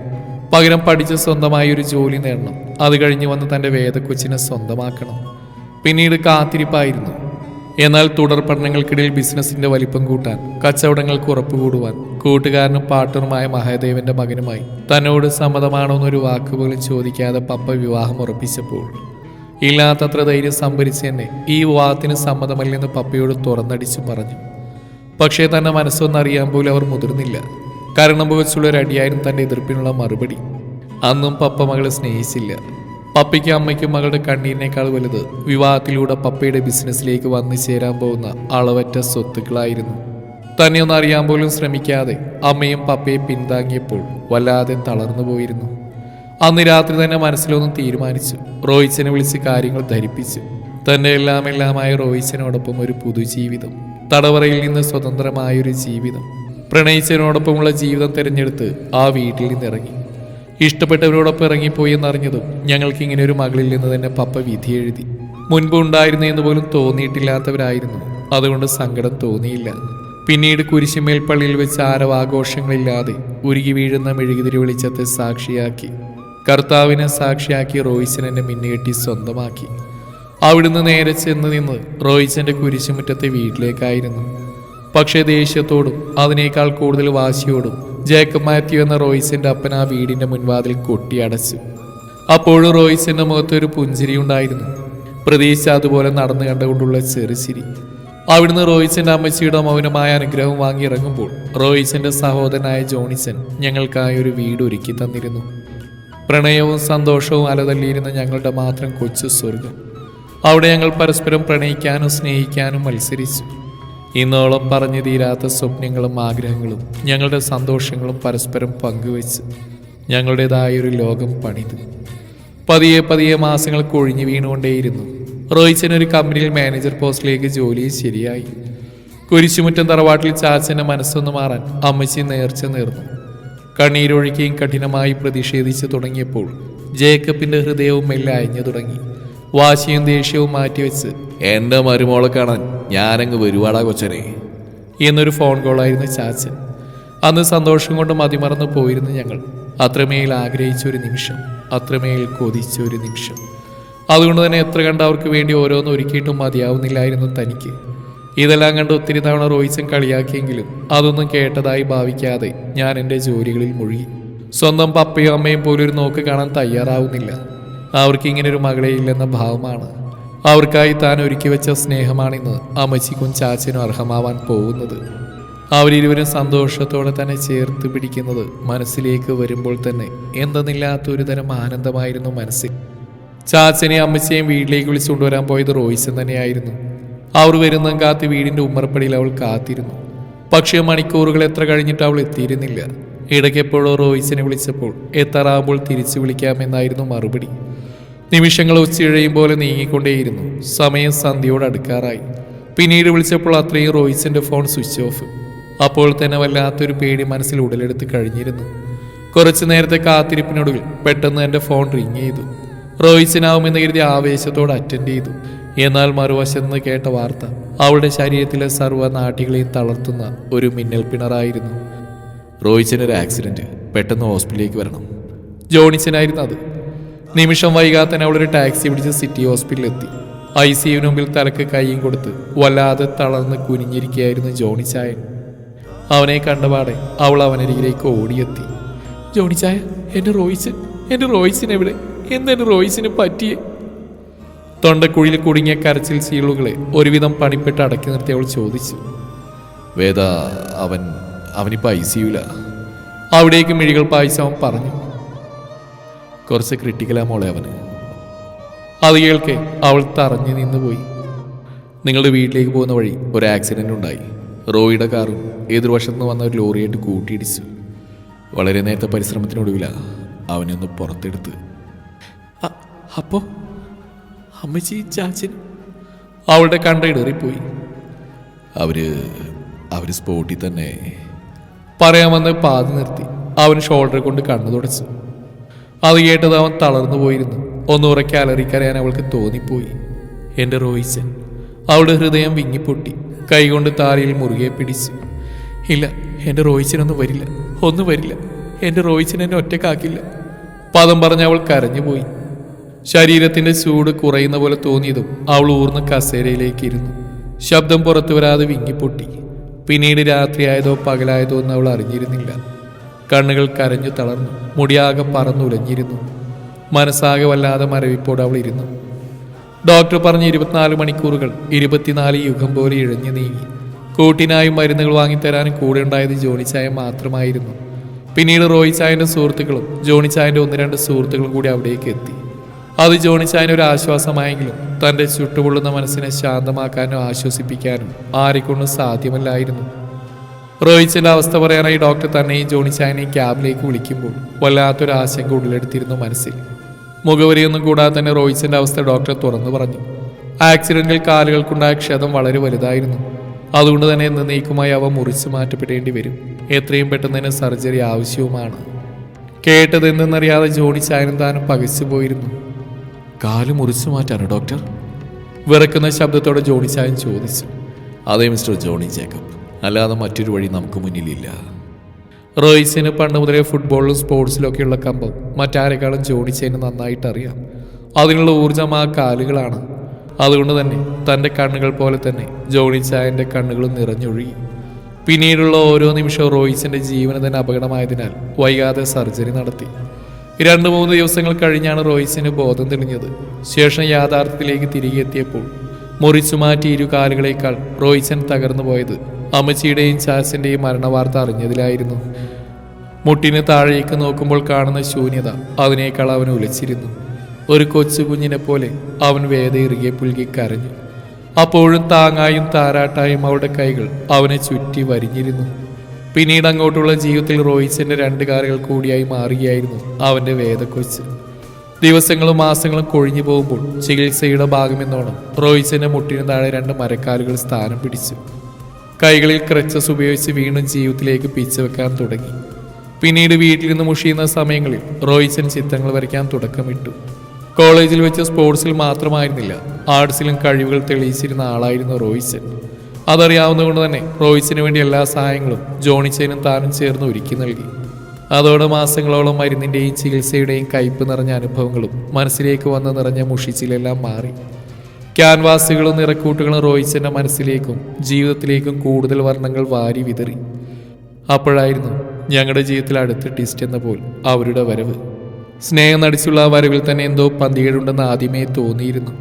പകരം പഠിച്ച് സ്വന്തമായി ഒരു ജോലി നേടണം. അത് കഴിഞ്ഞ് വന്ന് തന്റെ വേദക്കൊച്ചിനെ സ്വന്തമാക്കണം. പിന്നീട് കാത്തിരിപ്പായിരുന്നു. എന്നാൽ തുടർ പഠനങ്ങൾക്കിടയിൽ ബിസിനസിന്റെ വലിപ്പം കൂട്ടാൻ കച്ചവടങ്ങൾക്ക് ഉറപ്പുകൂടുവാൻ കൂട്ടുകാരനും പാർട്ണറുമായ മഹാദേവന്റെ മകനുമായി തന്നോട് സമ്മതമാണോ എന്നൊരു വാക്കുപോലും ചോദിക്കാതെ പപ്പ വിവാഹം ഉറപ്പിച്ചപ്പോൾ ഇല്ലാത്തത്ര ധൈര്യം സംഭരിച്ച് തന്നെ ഈ വിവാഹത്തിന് സമ്മതമല്ലെന്ന് പപ്പയോട് തുറന്നടിച്ചു പറഞ്ഞു. പക്ഷേ തന്നെ മനസ്സൊന്നറിയാൻ പോലും അവർ മുതിർന്നില്ല. കാരണം വെച്ചുള്ള ഒരു അടിയായിരുന്നു തന്റെ എതിർപ്പിനുള്ള മറുപടി. അന്നും പപ്പ മകളെ സ്നേഹിച്ചില്ല. പപ്പയ്ക്കും അമ്മയ്ക്കും മകളുടെ കണ്ണീരിനേക്കാൾ വലുത്. വിവാഹത്തിലൂടെ പപ്പയുടെ ബിസിനസ്സിലേക്ക് വന്നു ചേരാൻ പോകുന്ന അളവറ്റ സ്വത്തുക്കളായിരുന്നു. തന്നെ ഒന്ന് അറിയാൻ പോലും ശ്രമിക്കാതെ അമ്മയും പപ്പയെ പിന്താങ്ങിയപ്പോൾ വല്ലാതെ തളർന്നു പോയിരുന്നു. അന്ന് രാത്രി തന്നെ മനസ്സിലൊന്നും തീരുമാനിച്ചു. റോയിച്ചനെ വിളിച്ച് കാര്യങ്ങൾ ധരിപ്പിച്ചു. തന്റെ എല്ലാം എല്ലാമായ റോയിച്ചനോടൊപ്പം ഒരു പുതുജീവിതം. തടവറയിൽ നിന്ന് സ്വതന്ത്രമായൊരു ജീവിതം. പ്രണയിച്ചനോടൊപ്പമുള്ള ജീവിതം തിരഞ്ഞെടുത്ത് ആ വീട്ടിൽ നിന്നിറങ്ങി. ഇഷ്ടപ്പെട്ടവരോടൊപ്പം ഇറങ്ങിപ്പോയി എന്നറിഞ്ഞതും ഞങ്ങൾക്ക് ഇങ്ങനെ ഒരു മകളിൽ നിന്ന് തന്നെ പപ്പ വിധി എഴുതി. മുൻപ് ഉണ്ടായിരുന്നു എന്ന് പോലും തോന്നിയിട്ടില്ലാത്തവരായിരുന്നു. അതുകൊണ്ട് സങ്കടം തോന്നിയില്ല. പിന്നീട് കുരിശുമേൽ പള്ളിയിൽ വെച്ച് ആരവാഘോഷങ്ങളില്ലാതെ ഉരുകി വീഴുന്ന മെഴുകുതിരി വെളിച്ചത്തെ സാക്ഷിയാക്കി. കർത്താവിനെ സാക്ഷിയാക്കി റോയിച്ചൻ എന്നെ മിന്നുകെട്ടി സ്വന്തമാക്കി. അവിടുന്ന് നേരെ ചെന്ന് നിന്ന് റോയിച്ചന്റെ കുരിശുമുറ്റത്തെ വീട്ടിലേക്കായിരുന്നു. പക്ഷേ ദേഷ്യത്തോടും അതിനേക്കാൾ കൂടുതൽ വാശിയോടും ജേക്കബ് മാത്യു എന്ന റോയിസിന്റെ അപ്പൻ ആ വീടിന്റെ മുൻവാതിൽ കൊട്ടിയടച്ചു അപ്പോഴും റോയിസിന്റെ മുഖത്ത് ഒരു പുഞ്ചിരി ഉണ്ടായിരുന്നു. പ്രതീക്ഷ അതുപോലെ നടന്നു കണ്ടുകൊണ്ടുള്ള ചെറുചിരി അവിടുന്ന് റോയ്സിന്റെ അമ്മച്ചിയുടെ മൗനമായ അനുഗ്രഹം വാങ്ങി ഇറങ്ങുമ്പോൾ റോയ്സിന്റെ സഹോദരനായ ജോണിസൺ ഞങ്ങൾക്കായി ഒരു വീട് ഒരുക്കി തന്നിരുന്നു. പ്രണയവും സന്തോഷവും അലതല്ലിയിരുന്ന ഞങ്ങളുടെ മാത്രം കൊച്ചു സ്വർഗം അവിടെ ഞങ്ങൾ പരസ്പരം പ്രണയിക്കാനും സ്നേഹിക്കാനും മത്സരിച്ചു. ഇന്നോളം പറഞ്ഞു തീരാത്ത സ്വപ്നങ്ങളും ആഗ്രഹങ്ങളും ഞങ്ങളുടെ സന്തോഷങ്ങളും പരസ്പരം പങ്കുവെച്ച് ഞങ്ങളുടേതായൊരു ലോകം പണിതു. പതിയെ പതിയെ മാസങ്ങൾ കൊഴിഞ്ഞു വീണുകൊണ്ടേയിരുന്നു. റോയിച്ചൻ ഒരു കമ്പനിയിൽ മാനേജർ പോസ്റ്റിലേക്ക് ജോലി ശരിയായി. കുരിശുമുറ്റം തറവാട്ടിൽ ചാച്ചന്റെ മനസ്സൊന്നു മാറാൻ അമ്മച്ചി നേർച്ച നേർന്നു. കണ്ണീരൊഴുക്കിയും കഠിനമായി പ്രതിഷേധിച്ചു തുടങ്ങിയപ്പോൾ ജേക്കബിന്റെ ഹൃദയവും മെല്ലെ അയഞ്ഞു തുടങ്ങി. വാശിയും ദേഷ്യവും മാറ്റിവെച്ച് എന്റെ മരുമോളെ കാണാൻ ഞാനങ്ങ് വരുവാടാ കൊച്ചനെ. എന്നൊരു ഫോൺ കോളായിരുന്നു ചാച്ചൻ. അന്ന് സന്തോഷം കൊണ്ട് മതിമറന്ന് പോയിരുന്നു ഞങ്ങൾ. അത്രമേൽ ആഗ്രഹിച്ച ഒരു നിമിഷം അത്രമേൽ കൊതിച്ച ഒരു നിമിഷം. അതുകൊണ്ട് തന്നെ എത്ര കണ്ട് അവർക്ക് വേണ്ടി ഓരോന്ന് ഒരുക്കിയിട്ടും മതിയാവുന്നില്ലായിരുന്നു തനിക്ക്. ഇതെല്ലാം കണ്ട് ഒത്തിരി തവണ റോയിച്ചൻ കളിയാക്കിയെങ്കിലും അതൊന്നും കേട്ടതായി ഭാവിക്കാതെ ഞാൻ എന്റെ ജോലികളിൽ മുഴുകി. സ്വന്തം പപ്പയും അമ്മയും പോലും ഒരു നോക്ക് കാണാൻ തയ്യാറാവുന്നില്ല. അവർക്ക് ഇങ്ങനെ ഒരു മകളെ ഇല്ലെന്ന ഭാവമാണ് അവർക്കായി താൻ ഒരുക്കി വെച്ച സ്നേഹമാണിന്ന് അമ്മച്ചിക്കും ചാച്ചനും അർഹമാവാൻ പോകുന്നത്. അവരിരുവരും സന്തോഷത്തോടെ തന്നെ ചേർത്ത് പിടിക്കുന്നത് മനസ്സിലേക്ക് വരുമ്പോൾ തന്നെ എന്തെന്നില്ലാത്ത ഒരു തരം ആനന്ദമായിരുന്നു മനസ്സിൽ. ചാച്ചനെയും അമ്മച്ചയും വീട്ടിലേക്ക് വിളിച്ചുകൊണ്ടുവരാൻ പോയത് റോയിസൻ തന്നെയായിരുന്നു. അവർ വരുന്ന കാത്ത് വീടിന്റെ ഉമ്മറപ്പടിയിൽ അവൾ കാത്തിരുന്നു. പക്ഷേ മണിക്കൂറുകൾ എത്ര കഴിഞ്ഞിട്ട് അവൾ എത്തിയിരുന്നില്ല. ഇടയ്ക്കെപ്പോഴോ റോയിസിനെ വിളിച്ചപ്പോൾ എത്താറാകുമ്പോൾ തിരിച്ചു വിളിക്കാമെന്നായിരുന്നു മറുപടി. നിമിഷങ്ങൾ ഉച്ചയിഴയും പോലെ നീങ്ങിക്കൊണ്ടേയിരുന്നു. സമയം സന്ധ്യയോട് അടുക്കാറായി. പിന്നീട് വിളിച്ചപ്പോൾ അത്രയും റോയിസിന്റെ ഫോൺ സ്വിച്ച് ഓഫ്. അപ്പോൾ തന്നെ വല്ലാത്തൊരു പേടി മനസ്സിൽ ഉടലെടുത്ത് കഴിഞ്ഞിരുന്നു. കുറച്ചു നേരത്തെ കാത്തിരിപ്പിനൊടുവിൽ പെട്ടെന്ന് എന്റെ ഫോൺ റിങ് ചെയ്തു. റോയിസിനാവുമെന്ന് കരുതി ആവേശത്തോടെ അറ്റൻഡ് ചെയ്തു. എന്നാൽ മറുവശത്ത് കേട്ട വാർത്ത അവളുടെ ശരീരത്തിലെ സർവനാട്ടികളെയും തളർത്തുന്ന ഒരു മിന്നൽ പിണറായിരുന്നു. ഒരു ആക്സിഡന്റ്. പെട്ടെന്ന് ഹോസ്പിറ്റലിലേക്ക് വരണം. ജോണിച്ചനായിരുന്നു അത്. നിമിഷം വൈകാതെ തന്നെ അവളൊരു ടാക്സി പിടിച്ച് സിറ്റി ഹോസ്പിറ്റലിൽ എത്തി ഐ സി യുവിന് മുമ്പിൽ തലക്ക് കൈയും കൊടുത്ത് വല്ലാതെ തളർന്ന് കുനിഞ്ഞിരിക്കുകയായിരുന്നു ജോണി ചായൻ അവനെ കണ്ടപാടെ അവൾ അവനരികിലേക്ക് ഓടിയെത്തി. ജോണി ചായൻ എന്റെ റോയിസ് എന്റെ റോയിസിന് എവിടെ? എന്തെന്റെ റോയിസിന് പറ്റിയേ? തൊണ്ടക്കുഴിയിൽ കുടുങ്ങിയ കരച്ചിൽ സീളുകളെ ഒരുവിധം പണിപ്പെട്ട് അടക്കി നിർത്തി അവൾ ചോദിച്ചു. വേദ അവൻ അവനിപ്പോ ഐ സിയുല അവിടേക്ക് മിഴികൾ പായിച്ച് അവൻ പറഞ്ഞു. കുറച്ച് ക്രിട്ടിക്കലാ മോളെ അവന്. അത് കേൾക്കെ അവൾ തറഞ്ഞു നിന്ന് പോയി. നിങ്ങളുടെ വീട്ടിലേക്ക് പോകുന്ന വഴി ഒരു ആക്സിഡന്റ് ഉണ്ടായി. റോയിയുടെ കാറും എതിർവശത്ത് നിന്ന് വന്ന ഒരു ലോറിയായിട്ട് കൂട്ടിയിടിച്ചു. വളരെ നേരത്തെ പരിശ്രമത്തിനൊടുവില അവനൊന്ന് പുറത്തെടുത്ത്. അപ്പോ അമ്മച്ചി ചാച്ചൻ? അവളുടെ കണ്ടയിടറിപ്പോയി അവർ അവർ സ്പോട്ടിൽ തന്നെ പറയാമെന്ന് പാതി നിർത്തി. അവൻ ഷോൾഡർ കൊണ്ട് കണ്ണു തുടച്ചു. അത് കേട്ടത് അവൻ തളർന്നു പോയിരുന്നു. ഒന്നുറ കാലറി കരയാൻ അവൾക്ക് തോന്നിപ്പോയി. എന്റെ റോയിസൻ അവളുടെ ഹൃദയം വിങ്ങിപ്പൊട്ടി. കൈകൊണ്ട് താരയിൽ മുറുകെ പിടിച്ചു. ഇല്ല എന്റെ റോയിച്ചനൊന്നും വരില്ല. ഒന്നും വരില്ല. എന്റെ റോയിച്ചൻ എന്നെ ഒറ്റക്കാക്കില്ല. പദം പറഞ്ഞ് അവൾ കരഞ്ഞുപോയി ശരീരത്തിന്റെ ചൂട് കുറയുന്ന പോലെ തോന്നിയതും അവൾ ഊർന്ന് കസേരയിലേക്ക് ഇരുന്നു. ശബ്ദം പുറത്തു വരാതെ വിങ്ങിപ്പൊട്ടി. പിന്നീട് രാത്രിയായതോ പകലായതോ എന്ന് അവൾ അറിഞ്ഞിരുന്നില്ല. കണ്ണുകൾ കരഞ്ഞു തളർന്നു. മുടിയാകെ പറന്നുലഞ്ഞിരുന്നു മനസ്സാകെ വല്ലാതെ മരവിപ്പോടെ അവൾ ഇരുന്നു. ഡോക്ടർ പറഞ്ഞ ഇരുപത്തിനാല് മണിക്കൂറുകൾ ഇരുപത്തിനാല് യുഗം പോലെ ഇഴഞ്ഞു നീങ്ങി. കൂട്ടിനായും മരുന്നുകൾ വാങ്ങിത്തരാനും കൂടെ ഉണ്ടായത് ജോണിച്ചായ മാത്രമായിരുന്നു. പിന്നീട് റോയി ചായന്റെ സുഹൃത്തുക്കളും ജോണിച്ചായന്റെ ഒന്ന് രണ്ട് സുഹൃത്തുക്കളും കൂടി അവിടേക്ക് എത്തി. അത് ജോണിച്ചായന് ഒരു ആശ്വാസമായെങ്കിലും തന്റെ ചുട്ടുപൊള്ളുന്ന മനസ്സിനെ ശാന്തമാക്കാനും ആശ്വസിപ്പിക്കാനും ആരെക്കൊണ്ടും സാധ്യമല്ലായിരുന്നു. റോഹിച്ചിന്റെ അവസ്ഥ പറയാനായി ഡോക്ടർ തന്നെ ജോണി ചായനെ ക്യാബിലേക്ക് വിളിക്കുമ്പോൾ വല്ലാത്തൊരു ആശങ്ക ഉള്ളിലെടുത്തിരുന്നു മനസ്സിൽ. മുഖവരിയൊന്നും കൂടാതെ തന്നെ റോഹിച്ചിന്റെ അവസ്ഥ ഡോക്ടർ തുറന്നു പറഞ്ഞു. ആക്സിഡന്റിൽ കാലുകൾക്കുണ്ടായ ക്ഷതം വളരെ വലുതായിരുന്നു. അതുകൊണ്ട് തന്നെ നീക്കുമായി അവ മുറിച്ചു മാറ്റപ്പെടേണ്ടി വരും. എത്രയും പെട്ടെന്ന് തന്നെ സർജറി ആവശ്യവുമാണ്. ജോണി ചായൻ താനും പകച്ചു പോയിരുന്നു. കാൽ മുറിച്ചു മാറ്റാനോ ഡോക്ടർ? വിറക്കുന്ന ശബ്ദത്തോടെ ജോണി ചായൻ ചോദിച്ചു. അതേ മിസ്റ്റർ ജോണി ജേക്കബ്. അല്ലാതെ മറ്റൊരു വഴി നമുക്ക് മുന്നിലില്ല. റോയ്സിന് പണ്ട് മുതലേ ഫുട്ബോളിലും സ്പോർട്സിലൊക്കെയുള്ള കമ്പം മറ്റാരെക്കാളും ജോണിച്ചതിന് നന്നായിട്ട് അറിയാം അതിനുള്ള ഊർജം ആ കാലുകളാണ്. അതുകൊണ്ട് തന്നെ തന്റെ കണ്ണുകൾ പോലെ തന്നെ ജോണി ജോണിച്ചായന്റെ കണ്ണുകളും നിറഞ്ഞൊഴുകി. പിന്നീടുള്ള ഓരോ നിമിഷവും റോയിസിന്റെ ജീവന് തന്നെ അപകടമായതിനാൽ വൈകാതെ സർജറി നടത്തി. രണ്ട് മൂന്ന് ദിവസങ്ങൾ കഴിഞ്ഞാണ് റോയിസിന് ബോധം തെളിഞ്ഞത്. ശേഷം യാഥാർത്ഥ്യത്തിലേക്ക് തിരികെ എത്തിയപ്പോൾ മുറിച്ചു മാറ്റി ഇരു കാലുകളേക്കാൾ റോയിസൻ തകർന്നു പോയത് അമ്മച്ചിയുടെയും ചാസിന്റെയും മരണവാർത്ത അറിഞ്ഞതിലായിരുന്നു. മുട്ടിനെ താഴേക്ക് നോക്കുമ്പോൾ കാണുന്ന ശൂന്യത അതിനേക്കാൾ അവൻ ഉലച്ചിരുന്നു ഒരു കൊച്ചു കുഞ്ഞിനെ പോലെ അവൻ വേദയിറുകെ പുൽകി കരഞ്ഞു. അപ്പോഴും താങ്ങായും താരാട്ടായും അവളുടെ കൈകൾ അവനെ ചുറ്റി വരിഞ്ഞിരുന്നു. പിന്നീട് അങ്ങോട്ടുള്ള ജീവിതത്തിൽ റോയിസിന്റെ രണ്ട് കാറുകൾ കൂടിയായി മാറുകയായിരുന്നു അവന്റെ വേദക്കൊച്ച്. ദിവസങ്ങളും മാസങ്ങളും കൊഴിഞ്ഞു പോകുമ്പോൾ ചികിത്സയുടെ ഭാഗമെന്നോണം റോയിസിന്റെ മുട്ടിന് താഴെ രണ്ട് മരക്കാലുകൾ സ്ഥാനം പിടിച്ചു. കൈകളിൽ ക്രച്ചസ് ഉപയോഗിച്ച് വീണ്ടും ജീവിതത്തിലേക്ക് പിച്ചു വെക്കാൻ തുടങ്ങി. പിന്നീട് വീട്ടിൽ നിന്ന് മുഷിയുന്ന സമയങ്ങളിൽ റോയിച്ചൻ ചിത്രങ്ങൾ വരയ്ക്കാൻ തുടക്കമിട്ടു. കോളേജിൽ വെച്ച് സ്പോർട്സിൽ മാത്രമായിരുന്നില്ല ആർട്സിലും കഴിവുകൾ തെളിയിച്ചിരുന്ന ആളായിരുന്നു റോയിച്ചൻ. അതറിയാവുന്നതുകൊണ്ട് തന്നെ റോയിച്ചിന് വേണ്ടി എല്ലാ സഹായങ്ങളും ജോണിച്ചനും താനും ചേർന്ന് ഒരുക്കി നൽകി. അതോടെ മാസങ്ങളോളം മരുന്നിന്റെയും ചികിത്സയുടെയും കയ്പ് നിറഞ്ഞ അനുഭവങ്ങളും മനസ്സിലേക്ക് വന്ന് നിറഞ്ഞ മുഷിച്ചിലെല്ലാം മാറി. ക്യാൻവാസുകളും നിറക്കൂട്ടുകളും റോയിച്ചന്റെ മനസ്സിലേക്കും ജീവിതത്തിലേക്കും കൂടുതൽ വർണങ്ങൾ വാരി വിതറി. അപ്പോഴായിരുന്നു ഞങ്ങളുടെ ജീവിതത്തിൽ അടുത്ത ടിസ്റ്റ് എന്ന പോൽ അവരുടെ വരവ്. സ്നേഹം നടിച്ചുള്ള ആ വരവിൽ തന്നെ എന്തോ പന്തികേടുണ്ടെന്ന് ആദ്യമേ തോന്നിയിരുന്നു.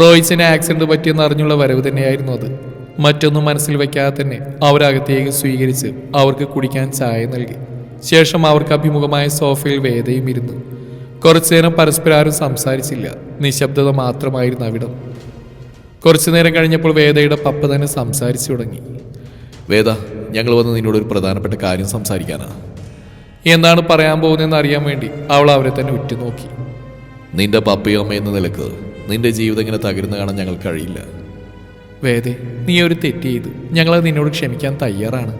റോയിച്ചിന് ആക്സിഡന്റ് പറ്റിയെന്ന് അറിഞ്ഞുള്ള വരവ് തന്നെയായിരുന്നു അത്. മറ്റൊന്നും മനസ്സിൽ വയ്ക്കാതെ തന്നെ അവരകത്തേക്ക് സ്വീകരിച്ച് അവർക്ക് കുടിക്കാൻ ചായ നൽകി. ശേഷം അവർക്ക് അഭിമുഖമായ സോഫയിൽ വേദയും ഇരുന്നു. കുറച്ചു നേരം പരസ്പരം ആരും സംസാരിച്ചില്ല. നിശബ്ദത മാത്രമായിരുന്നു അവിടം. കുറച്ചു നേരം കഴിഞ്ഞപ്പോൾ വേദയുടെ പപ്പ തന്നെ സംസാരിച്ചു തുടങ്ങി. വേദ ഞങ്ങൾ വന്ന് നിന്നോട് ഒരു പ്രധാനപ്പെട്ട കാര്യം സംസാരിക്കാനാണ് എന്താണ് പറയാൻ പോകുന്നതെന്ന് അറിയാൻ വേണ്ടി അവൾ അവരെ തന്നെ ഉറ്റുനോക്കി. നിന്റെ പപ്പയും അമ്മ എന്ന നിലയ്ക്ക് നിന്റെ ജീവിതം ഇങ്ങനെ തകരുന്ന കാണാൻ ഞങ്ങൾക്ക് കഴിയില്ല. വേദേ നീ ഒരു തെറ്റ് ചെയ്തു. ഞങ്ങളത് നിന്നോട് ക്ഷമിക്കാൻ തയ്യാറാണ്.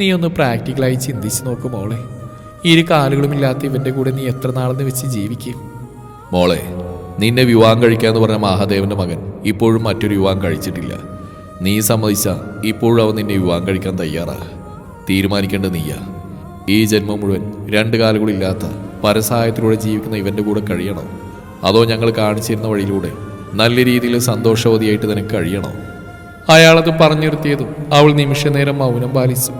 നീ ഒന്ന് പ്രാക്ടിക്കലായി ചിന്തിച്ച് നോക്ക് മോളെ. ഇരു കാലുകളുമില്ലാത്ത ഇവന്റെ കൂടെ നീ എത്ര നാളെന്ന് വെച്ച് ജീവിക്കും? മോളെ നിന്നെ വിവാഹം കഴിക്കാന്ന് പറഞ്ഞ മഹാദേവന്റെ മകൻ ഇപ്പോഴും മറ്റൊരു വിവാഹം കഴിച്ചിട്ടില്ല. നീ സമ്മതിച്ച ഇപ്പോഴും അവൻ നിന്നെ വിവാഹം കഴിക്കാൻ തയ്യാറാ. തീരുമാനിക്കേണ്ട നീയാ. ഈ ജന്മം മുഴുവൻ രണ്ട് കാലുകളില്ലാത്ത പരസഹായത്തിലൂടെ ജീവിക്കുന്ന ഇവന്റെ കൂടെ കഴിയണം. അതോ ഞങ്ങൾ കാണിച്ചിരുന്ന വഴിയിലൂടെ നല്ല രീതിയിൽ സന്തോഷവതിയായിട്ട് നിനക്ക് കഴിയണോ? അയാളത് പറഞ്ഞു നിർത്തിയതും അവൾ നിമിഷനേരം മൗനം പാലിച്ചു.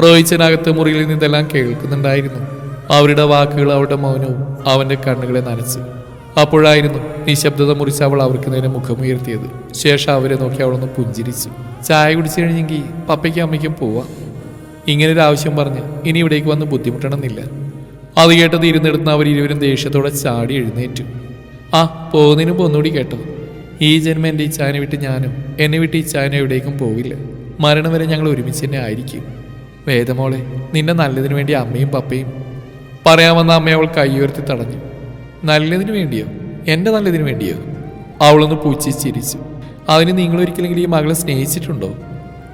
റോഹിച്ചനകത്ത് മുറിയിൽ നിന്നെല്ലാം കേൾക്കുന്നുണ്ടായിരുന്നു. അവരുടെ വാക്കുകൾ അവരുടെ മൗനവും അവന്റെ കണ്ണുകളെ നനച്ചു. അപ്പോഴായിരുന്നു നിശബ്ദത മുറിച്ച് അവൾ അവർക്ക് നേരെ മുഖമുയർത്തിയത് ശേഷം അവരെ നോക്കി അവളൊന്ന് പുഞ്ചിരിച്ചു. ചായ കുടിച്ചു കഴിഞ്ഞെങ്കിൽ പപ്പയ്ക്കും അമ്മയ്ക്കും പോവാം. ഇങ്ങനെ ഒരു ആവശ്യം പറഞ്ഞ് ഇനി ഇവിടേക്ക് വന്ന് ബുദ്ധിമുട്ടണമെന്നില്ല. അത് കേട്ടത് ഇരുന്നെടുത്ത് അവർ ഇരുവരും ദേഷ്യത്തോടെ ചാടി എഴുന്നേറ്റു. ആ പോകുന്നതിന് ഒന്നുകൂടി കേട്ടോ. ഈ ജന്മം എന്റെ ഈ ഇച്ചാനെ വിട്ട് ഞാനും എന്നെ വിട്ട് ഈ ചായന എവിടേക്കും പോവില്ല. മരണം വരെ ഞങ്ങൾ ഒരുമിച്ച് തന്നെ ആയിരിക്കും. വേദമോളെ നിന്നെ നല്ലതിനു വേണ്ടി അമ്മയും പപ്പയും. പറയാമെന്ന അമ്മയെ അവൾ കൈയുയർത്തി തടഞ്ഞു. നല്ലതിനു വേണ്ടിയോ? എന്റെ നല്ലതിനു വേണ്ടിയോ? അവളൊന്ന് പൂച്ചി ചിരിച്ചു. അതിന് നിങ്ങൾ ഒരിക്കലെങ്കിലും ഈ മകളെ സ്നേഹിച്ചിട്ടുണ്ടോ?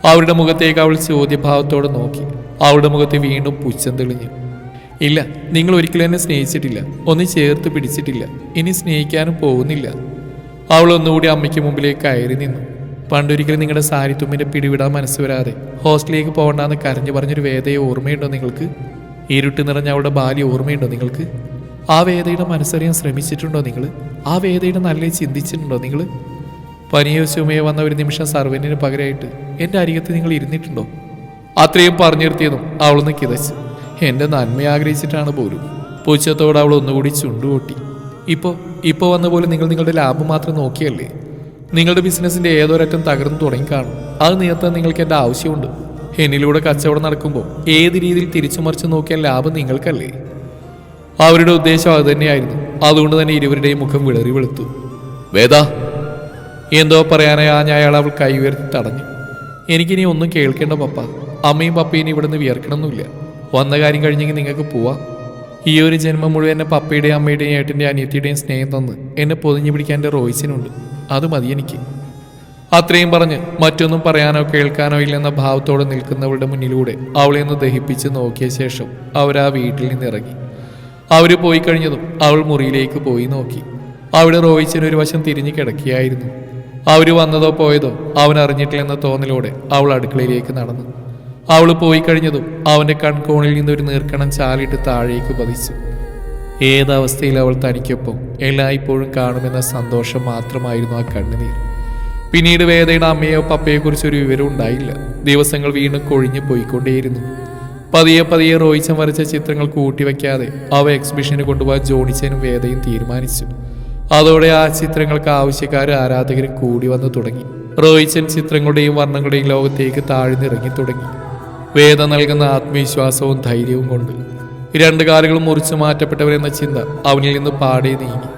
അവരുടെ മുഖത്തേക്ക് അവൾ ചോദ്യഭാവത്തോടെ നോക്കി. അവളുടെ മുഖത്ത് വീണ്ടും പുച്ഛം തെളിഞ്ഞു. ഇല്ല നിങ്ങൾ ഒരിക്കലും എന്നെ സ്നേഹിച്ചിട്ടില്ല. ഒന്ന് ചേർത്ത് പിടിച്ചിട്ടില്ല. ഇനി സ്നേഹിക്കാനും പോകുന്നില്ല. അവൾ ഒന്നുകൂടി അമ്മയ്ക്ക് മുമ്പിലേക്ക് കയറി നിന്നു. പണ്ടൊരിക്കലും നിങ്ങളുടെ സാരിത്തുമ്മിന്റെ പിടിവിടാൻ മനസ്സ് വരാതെ ഹോസ്റ്റലിലേക്ക് പോകണ്ടെന്ന് കരഞ്ഞു പറഞ്ഞൊരു വേദയെ ഓർമ്മയുണ്ടോ നിങ്ങൾക്ക്? ഇരുട്ട് നിറഞ്ഞ അവളുടെ ബാല്യം ഓർമ്മയുണ്ടോ നിങ്ങൾക്ക്? ആ വേദയുടെ മനസ്സറിയാൻ ശ്രമിച്ചിട്ടുണ്ടോ നിങ്ങൾ ആ വേദയുടെ നല്ല ചിന്തിച്ചിട്ടുണ്ടോ നിങ്ങൾ പനിയോ ചുമയോ വന്ന ഒരു നിമിഷം സർവനിന് പകരമായിട്ട് എന്റെ അരികത്ത് നിങ്ങൾ ഇരുന്നിട്ടുണ്ടോ? അത്രയും പറഞ്ഞു നിർത്തിയതും അവളൊന്ന് കിതച്ച്. എന്റെ നന്മ ആഗ്രഹിച്ചിട്ടാണ് പോലും. പൂച്ചത്തോട് അവൾ ഒന്നുകൂടി ചുണ്ടുകൂട്ടി. ഇപ്പോൾ ഇപ്പോൾ വന്ന പോലെ നിങ്ങൾ നിങ്ങളുടെ ലാഭം മാത്രം നോക്കിയല്ലേ? നിങ്ങളുടെ ബിസിനസ്സിന്റെ ഏതൊരറ്റം തകർന്നു തുടങ്ങി കാണും. അത് നീർത്താൻ നിങ്ങൾക്ക് എന്റെ ആവശ്യമുണ്ട്. എന്നിലൂടെ കച്ചവടം നടക്കുമ്പോൾ ഏത് രീതിയിൽ തിരിച്ചു മറിച്ച് നോക്കിയാൽ ലാഭം നിങ്ങൾക്കല്ലേ? അവരുടെ ഉദ്ദേശം അത് തന്നെയായിരുന്നു. അതുകൊണ്ട് തന്നെ ഇരുവരുടെയും മുഖം വിളറി വെളുത്തു. വേദ എന്തോ പറയാനായി ആ അയാൾ അവൾ കൈ ഉയർത്തി തടഞ്ഞു. എനിക്കിനി ഒന്നും കേൾക്കേണ്ട പപ്പ. അമ്മയും പപ്പയും ഇവിടുന്ന് വിയർക്കണമെന്നില്ല വന്ന കാര്യം കഴിഞ്ഞെങ്കിൽ നിങ്ങൾക്ക് പോവാം. ഈ ഒരു ജന്മം മുഴുവൻ എന്നെ പപ്പയുടെയും അമ്മയുടെയും ഏട്ടന്റെയും അനിയത്തിയുടെയും സ്നേഹം തന്ന് എന്നെ പൊതിഞ്ഞു പിടിക്കാൻ എന്റെ റോയ്സിനുണ്ട്. അത് മതി എനിക്ക്. അത്രയും പറഞ്ഞ് മറ്റൊന്നും പറയാനോ കേൾക്കാനോ ഇല്ലെന്ന ഭാവത്തോടെ നിൽക്കുന്നവളുടെ മുന്നിലൂടെ അവളെ ഒന്ന് ദഹിപ്പിച്ച് നോക്കിയ ശേഷം അവർ ആ വീട്ടിൽ നിന്ന് ഇറങ്ങി. അവർ പോയി കഴിഞ്ഞതും അവൾ മുറിയിലേക്ക് പോയി നോക്കി. അവിടെ റോയിച്ചിന് ഒരു വശം തിരിഞ്ഞു കിടക്കുകയായിരുന്നു. അവർ വന്നതോ പോയതോ അവൻ അറിഞ്ഞിട്ടില്ലെന്ന തോന്നലോടെ അവൾ അടുക്കളയിലേക്ക് നടന്നു. അവൾ പോയി കഴിഞ്ഞതും അവന്റെ കൺകോണിൽ നിന്ന് ഒരു നീർക്കണം ചാലിട്ട് താഴേക്ക് പതിച്ചു. ഏതവസ്ഥയിൽ അവൾ തനിക്കൊപ്പം എല്ലായ്പ്പോഴും കാണുമെന്ന സന്തോഷം മാത്രമായിരുന്നു ആ കണ്ണുനീർ. പിന്നീട് വേദയുടെ അമ്മയോ പപ്പയെക്കുറിച്ച് ഒരു വിവരം ഉണ്ടായില്ല. ദിവസങ്ങൾ വീണ്ടും കൊഴിഞ്ഞു പോയിക്കൊണ്ടേയിരുന്നു. പതിയെ പതിയെ റോയിച്ചൻ വരച്ച ചിത്രങ്ങൾ കൂട്ടിവെക്കാതെ അവ എക്സിബിഷന് കൊണ്ടുപോകാൻ ജോണിച്ചനും വേദയും തീരുമാനിച്ചു. അതോടെ ആ ചിത്രങ്ങൾക്ക് ആവശ്യക്കാരും ആരാധകരും കൂടി വന്നു തുടങ്ങി. റോയിച്ചൻ ചിത്രങ്ങളുടെയും വർണങ്ങളുടെയും ലോകത്തേക്ക് താഴ്ന്നിറങ്ങി തുടങ്ങി. വേദ നൽകുന്ന ആത്മവിശ്വാസവും ധൈര്യവും കൊണ്ട് രണ്ട് കാലുകളും മുറിച്ചു മാറ്റപ്പെട്ടവരെന്ന ചിന്ത അവനിൽ നിന്ന് പാടെ നീങ്ങി.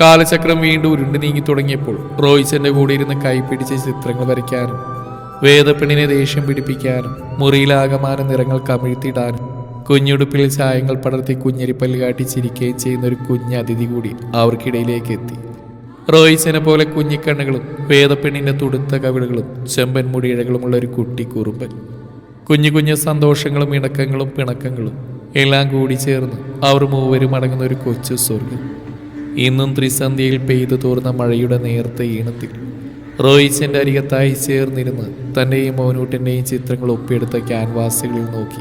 കാലചക്രം വീണ്ടും ഉരുണ്ടു നീങ്ങി തുടങ്ങിയപ്പോൾ റോയിച്ചന്റെ കൂടെ ഇരുന്ന് കൈപിടിച്ച് ചിത്രങ്ങൾ വരയ്ക്കാനും വേദപ്പെണ്ണിനെ ദേഷ്യം പിടിപ്പിക്കാനും മുറിയിലാകമാന നിറങ്ങൾ കമിഴ്ത്തിയിടാനും കുഞ്ഞുടുപ്പിൽ ചായങ്ങൾ പടർത്തി കുഞ്ഞരിപ്പല്ല് കാട്ടി ചിരിക്കുകയും ചെയ്യുന്ന ഒരു കുഞ്ഞ് അതിഥി കൂടി അവർക്കിടയിലേക്ക് എത്തി. റോയിച്ചനെ പോലെ കുഞ്ഞിക്കണ്ണുകളും വേദപ്പെണ്ണിന്റെ തുടുത്ത കവിളുകളും ചെമ്പൻ മുടിയിഴകളുമുള്ള ഒരു കുട്ടി കുറുമ്പൻ. കുഞ്ഞു കുഞ്ഞു സന്തോഷങ്ങളും ഇണക്കങ്ങളും പിണക്കങ്ങളും എല്ലാം കൂടി ചേർന്ന് അവർ മൂവരും അടങ്ങുന്ന ഒരു കൊച്ചു സ്വർഗം ഇന്നും ത്രിസന്ധ്യയിൽ പെയ്തു തോർന്ന മഴയുടെ നേർത്ത ഈണത്തിൽ റോയിച്ചന്റെ അരികത്തായി ചേർന്നിരുന്ന് തന്റെയും മോനൂട്ടിന്റെയും ചിത്രങ്ങൾ ഒപ്പിയെടുത്ത ക്യാൻവാസുകളിൽ നോക്കി.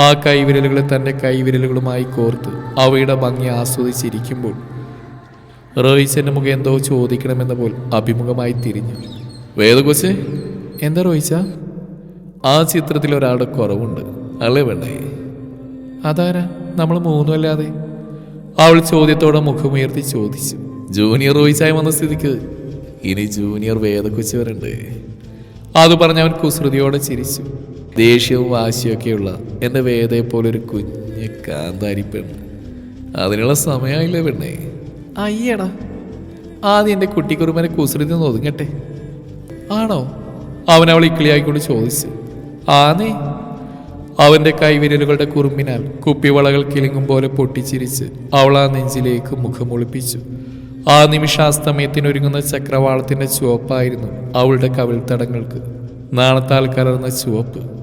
ആ കൈവിരലുകളെ തന്റെ കൈവിരലുകളുമായി കോർത്ത് അവയുടെ ഭംഗി ആസ്വദിച്ചിരിക്കുമ്പോൾ റോയിസിന്റെ മുഖം എന്തോ ചോദിക്കണമെന്ന പോൽ അഭിമുഖമായി തിരിഞ്ഞു. വേദകൊച്ചെ എന്താ റോയിച്ച ആ ചിത്രത്തിൽ ഒരാളുടെ കുറവുണ്ട്. അളെ വേണ്ടേ? അതാരാ? നമ്മൾ മൂന്നുമല്ലാതെ? അവൾ ചോദ്യത്തോടെ മുഖമുയർത്തി ചോദിച്ചു. ജൂനിയർ റോയിച്ചായി വന്ന സ്ഥിതിക്ക് ഇനി ജൂനിയർ വേദക്കൊച്ചി വരണ്ട് അത് പറഞ്ഞ് അവൻ കുസൃതിയോടെ ചിരിച്ചു. ദേഷ്യവും വാശിയൊക്കെയുള്ള എന്റെ വേദയെ പോലെ ഒരു കുഞ്ഞ് കാന്താരി പെണ്ണ് അതിനുള്ള സമയമായില്ലേ പെണ്ണേ? അയ്യടാ. ആദ്യം എന്റെ കുട്ടിക്കുറുമനെ കുസൃതി ഒന്ന് ഒതുങ്ങട്ടെ. ആണോ? അവൻ അവൾ ഇക്കിളിയായിക്കൊണ്ട് ചോദിച്ചു. ആന്നേ. അവന്റെ കൈവിരലുകളുടെ കുറുമ്പിനാൽ കുപ്പിവളകൾ കിളിങ്ങും പോലെ പൊട്ടിച്ചിരിച്ച് അവൾ ആ നെഞ്ചിലേക്ക് മുഖമൊളിപ്പിച്ചു ആ നിമിഷാസ്തമയത്തിനൊരുങ്ങുന്ന ചക്രവാളത്തിന്റെ ചുവപ്പായിരുന്നു അവളുടെ കവിൾത്തടങ്ങൾക്ക്. നാണത്താൽ കലർന്ന ചുവപ്പ്.